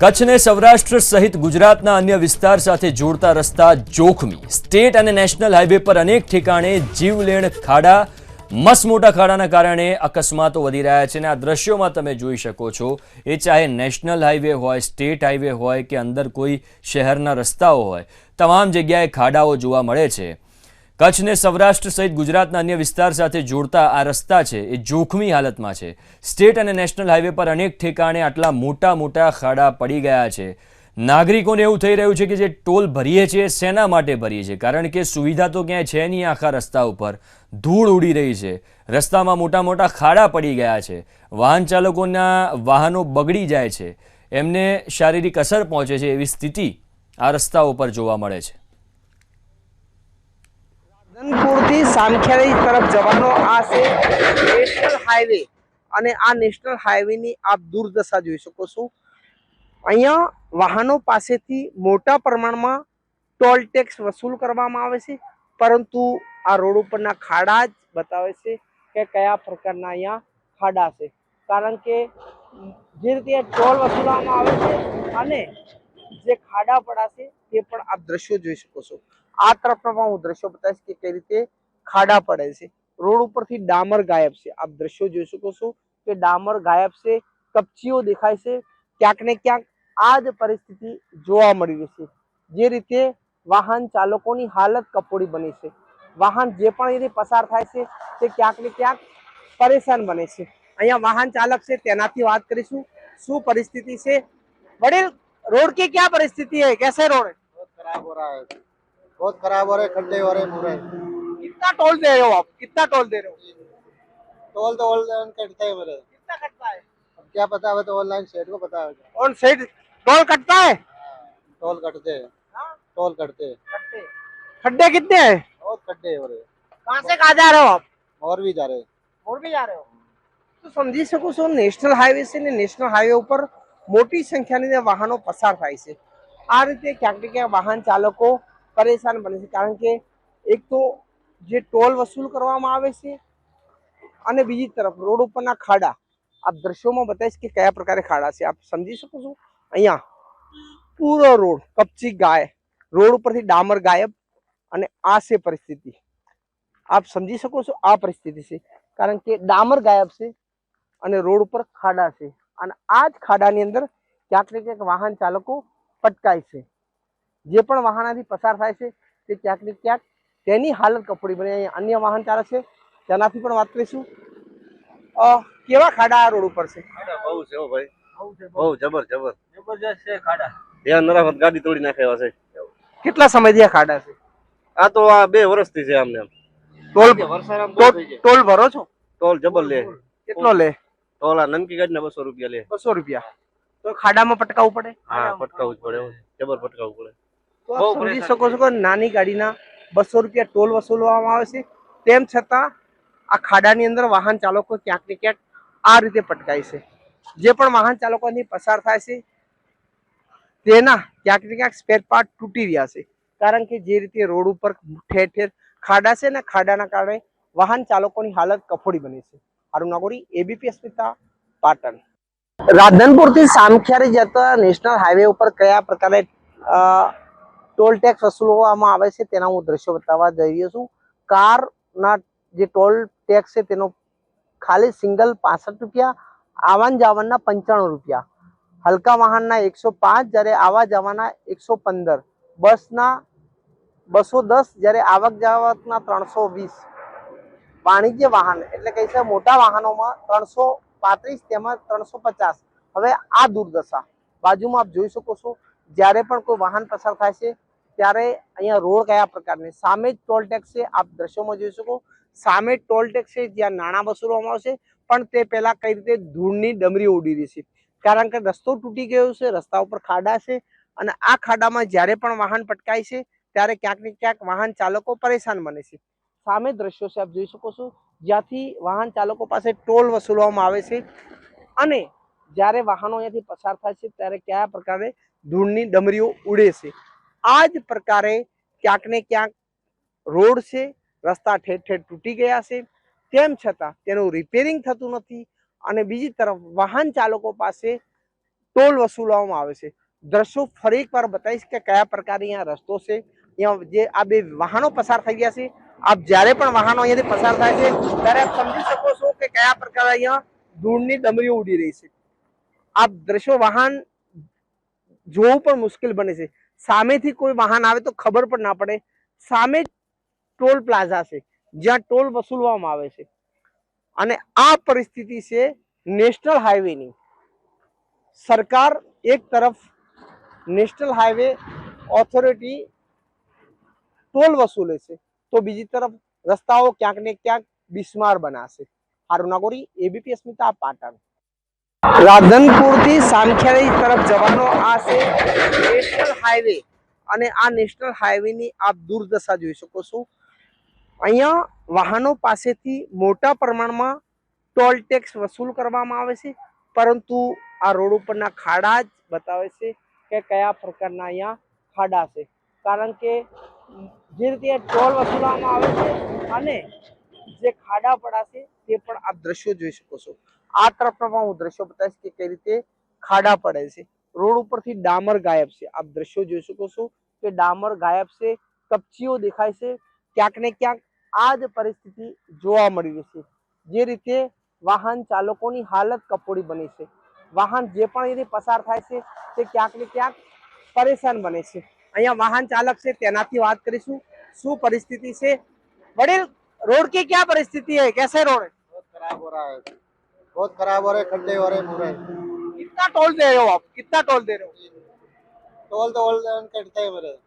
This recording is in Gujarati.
કચ્છને સૌરાષ્ટ્ર સહિત ગુજરાતના અન્ય વિસ્તાર સાથે જોડતા રસ્તા જોખમી. સ્ટેટ અને નેશનલ હાઈવે પર અનેક ઠેકાણે જીવલેણ ખાડા મસમોટા ખાડાના કારણે અકસ્માતો વધી રહ્યા છે અને આ દ્રશ્યોમાં તમે જોઈ શકો છો, એ ચાહે નેશનલ હાઈવે હોય, સ્ટેટ હાઈવે હોય કે અંદર કોઈ શહેરના રસ્તાઓ હોય, તમામ જગ્યાએ ખાડાઓ જોવા મળે છે. કચ્છને સૌરાષ્ટ્ર સહિત ગુજરાતના અન્ય વિસ્તાર સાથે જોડતા આ રસ્તા છે, એ જોખમી હાલતમાં છે. સ્ટેટ અને નેશનલ હાઈવે પર અનેક ઠેકાણે આટલા મોટા મોટા ખાડા પડી ગયા છે. નાગરિકોને એવું થઈ રહ્યું છે કે જે ટોલ ભરીએ છીએ શેના માટે ભરીએ છીએ. કારણ કે સુવિધા તો ક્યાંય છે નહીં આખા રસ્તા ઉપર. ધૂળ ઉડી રહી છે. રસ્તામાં મોટા મોટા ખાડા પડી ગયા છે. વાહન ચાલકોના વાહનો બગડી જાય છે. એમને શારીરિક અસર પહોંચે છે એવી સ્થિતિ આ રસ્તાઓ પર જોવા મળે છે. ધનપુરથી સામખિયાળી તરફ જવાનો આ છે નેશનલ હાઈવે. અને આ નેશનલ હાઈવેની આપ દુર્દશા જોઈ શકો છો. અહીંયા વાહનો પાસેથી મોટા પ્રમાણમાં ટોલ ટેક્સ વસૂલ કરવામાં આવે છે. પરંતુ આ રોડ ઉપરના ખાડા જ બતાવે છે કે કયા પ્રકારના અહીંયા ખાડા છે. કારણ કે જે રીતે ટોલ વસૂલવામાં આવે છે અને જે ખાડા પડાશે તે પણ આપ દ્રશ્યો જોઈ શકો છો. આ તરફમાં હું દ્રશ્યો બતાવીશ કે કઈ રીતે ખાડા પડે છે રોડ ઉપરથી ડામર ગાયબ છે આપ દ્રશ્યો જોઈ શકો છો કે ડામર ગાયબ છે કપચીઓ દેખાય છે ક્યાંક ને ક્યાંક આ જ પરિસ્થિતિ જોવા મળી રહી છે જે રીતે વાહન ચાલકોની હાલત કપોડી બની છે વાહન જે પણ એની પસાર થાય છે તે ક્યાંક ને ક્યાંક પરેશાન બને છે અહીંયા વાહન ચાલક છે તેનાથી વાત કરીશું શું પરિસ્થિતિ છે વડીલ रोड की क्या परिस्थिति है कैसे रोड है बहुत खराब हो रहा है बहुत खराब हो रहे खड्डे हो रहे पूरे कितना टोल दे रहे हो आप कितना टोल दे रहे हो टोल तो ऑनलाइन कटता है मेरे कितना कटता है अब क्या पता है तो ऑनलाइन सेट को पता है ऑन साइड टोल कटता है टोल कटते हैं हाँ, टोल कटते हैं कटते हैं। खड्डे कितने हैं बहुत खड्डे हो रहे कहाँ से कहाँ जा रहे हो आप और भी जा रहे મોડ બી જા રહે હો તો સમજી શકો છો નેશનલ હાઈવે છે ને નેશનલ હાઈવે ઉપર મોટી સંખ્યાની અંદર વાહનો પસાર થાય છે આ રીતે ક્યાંક ને ક્યાંક વાહન ચાલકો પરેશાન બને છે. કારણ કે એક તો જે ટોલ વસૂલ કરવામાં આવે છે અને બીજી તરફ રોડ ઉપરના ખાડા. આપ દ્રશ્યોમાં બતાવીશ કે કયા પ્રકારે ખાડા છે. આપ સમજી શકો છો? અહીંયા પૂરો રોડ, કપચી ગાય, રોડ ઉપરથી ડામર ગાયબ અને આ છે પરિસ્થિતિ. આપ સમજી શકો છો આ પરિસ્થિતિ છે. કારણ કે ડામર ગાયબ છે અને રોડ ઉપર ખાડા છે. અને આ જ ખાડાની અંદર ક્યાંક ને ક્યાંક વાહન ચાલકો પટકાય છે. જે પણ વાહનાથી પસાર થાય છે તે ક્યાંક ને ક્યાંક તેની હાલત કપડી બને. અહીંયા અન્ય વાહન ચાલક છે તેનાથી પણ વાત કરીશું. કેવા ખાડા આ રોડ ઉપર છે? બહુ છે ભાઈ. બહુ જબર જબર. જબરજસ્ત છે ખાડા. ગાડી તોડી નાખે એવા છે. કેટલા સમયથી આ ખાડા છે? આ તો આ બે વર્ષથી છે આમને આમ. ટોલ. ટોલ ભરો છો? ટોલ જબર લે. કેટલો લે? ટોલ આ નનકી ગાડી બસો રૂપિયા લે. બસો રૂપિયા. તો ખાડામાં પટકાવવું પડે? હા પટકાવવું જ પડે. જબર પટકાવવું પડે. તો આપ સમજી શકો છો કે નાની ગાડીના બસો રૂપિયા ટોલ વસૂલવામાં આવે છે. તેમ છતાં આ ખાડાની અંદર વાહન ચાલકો ક્યાંક ને ક્યાંક આ રીતે પટકાય છે. જે પણ વાહન ચાલકોની પસાર થાય છે તેના ક્યાંક ને ક્યાંક સ્પેર પાર્ટ તૂટી રહ્યા છે. કારણ કે જે રીતે રોડ ઉપર ઠેર ઠેર ખાડા છે ને ખાડાના કારણે વાહન ચાલકોની હાલત કફોડી બની છે. હારું નાગોરી એબીપી અસ્મિતા પાટણ. રાધનપુરથી સામખિયારી જતા નેશનલ હાઈવે ઉપર કયા પ્રકારે અ, ટોલ ટેક્સ વસૂલવામાં આવે છે તેના હું દ્રશ્યો બતાવવા જઈ રહ્યો છું. કારના જે ટોલ ટેક્સ છે તેનો ખાલી સિંગલ પાસઠ રૂપિયા આવન જાવનના પંચાણું રૂપિયા. હલકા વાહનના એકસો પાંચ જ્યારે આવા જવાના એકસો પંદર. બસના બસો દસ જ્યારે આવક જાવકના ત્રણસો વીસ. વાણિજ્ય વાહન એટલે કહી છે મોટા વાહનોમાં ત્રણસો પાંત્રીસ તેમજ ત્રણસો પચાસ. હવે આ દુર્દશા. બાજુમાં આપ જોઈ શકો છો, જ્યારે પણ કોઈ વાહન પસાર થાય છે ત્યારે અહીંયા રોડ કયા પ્રકારની? સામે જ ટોલ ટેક્સ છે, આપ દ્રશ્યોમાં જોઈ શકો. સામે ટોલ ટેક્સ છે, જ્યાં નાણાં વસૂલવામાં આવશે, પણ તે પહેલાં કઈ રીતે ધૂળની ડમરી ઉડી રહી છે? કારણ કે રસ્તો તૂટી ગયો છે, રસ્તા ઉપર ખાડા છે, અને આ ખાડામાં જ્યારે પણ વાહન પટકાય છે, ત્યારે ક્યાંક ને ક્યાંક વાહન ચાલકો પરેશાન બને છે. સામે દ્રશ્યો છે, આપ જોઈ શકો છો. જ્યાંથી વાહન ચાલકો પાસે ટોલ વસૂલવામાં આવે છે, અને જ્યારે વાહનો અહીંયાથી પસાર થાય છે, ત્યારે કયા પ્રકારે ધૂળની ડમરીઓ ઉડે છે? આ જ પ્રકારે ક્યાંક ને ક્યાંક રોડ છે, રસ્તા ઠેર ઠેર તૂટી ગયા છે. તેમ છતાં તેનું રિપેરિંગ થતું નથી અને બીજી તરફ વાહન ચાલકો પાસે ટોલ વસૂલવામાં આવે છે. દ્રશ્યો ફરી એકવાર બતાવીશ કે કયા પ્રકારે અહીંયા રસ્તો છે. અહીંયા જે આ બે વાહનો પસાર થઈ ગયા છે. આપ જ્યારે પણ વાહનો અહીંયાથી પસાર થાય છે, ત્યારે આપ સમજી શકો છો કે કયા પ્રકારે અહીંયા ધૂળની ડમરીઓ ઉડી રહી છે. આપ દ્રશ્યો વાહન જોવું પણ મુશ્કેલ બને છે. સામેથી કોઈ વાહન આવે તો ખબર પણ ના પડે. સામે ટોલ પ્લાઝા છે, જ્યાં ટોલ વસૂલવામાં આવે છે. અને આ પરિસ્થિતિ છે નેશનલ હાઈવેની. સરકાર એક તરફ નેશનલ હાઈવે ઓથોરિટી ટોલ વસૂલે છે, તો બીજી તરફ રસ્તાઓ ક્યાંક ને ક્યાંક બિસ્માર બનાશે. હારું નાગોરી, એબીપી અસ્મિતા પાટણ. રાધનપુરથી સામખિયાળી તરફ જવાનો આ છે નેશનલ હાઈવે. અને આ નેશનલ હાઈવેની આપ દુર્દશા જોઈ શકો છો. અહીંયા વાહનો પાસેથી મોટા પ્રમાણમાં ટોલ ટેક્સ વસૂલ કરવામાં આવે છે. પરંતુ આ રોડ ઉપરના ખાડા જ બતાવે છે કે કયા પ્રકારના અહીંયા ખાડા છે. કારણ કે જે રીતે ટોલ વસૂલવામાં આવે છે અને જે ખાડા પડાશે તે પણ આપ દ્રશ્યો જોઈ શકો છો. આ તરફના પણ હું દ્રશ્યો બતાવીશ કે કઈ રીતે ખાડા પડે છે રોડ ઉપરથી ડામર ગાયબ છે આપ દ્રશ્યો જોઈ શકો છો કે ડામર ગાયબ છે કપચીઓ દેખાય છે ક્યાંક ને ક્યાંક આ જ પરિસ્થિતિ જોવા મળી રહી છે જે રીતે વાહન ચાલકોની હાલત કપોડી બની છે વાહન જે પણ અહીંથી પસાર થાય છે તે ક્યાંક ને ક્યાંક પરેશાન બને છે અહીંયા વાહન ચાલક છે તેનાથી વાત કરીશું શું પરિસ્થિતિ છે વડીલ रोड की क्या परिस्थिति है कैसे रोड है बहुत खराब हो रहा है बहुत खराब हो रहे खड्डे हो रहे पूरे कितना टोल दे रहे हो आप कितना टोल दे रहे हो टोल तो ऑल कटते हैं मेरे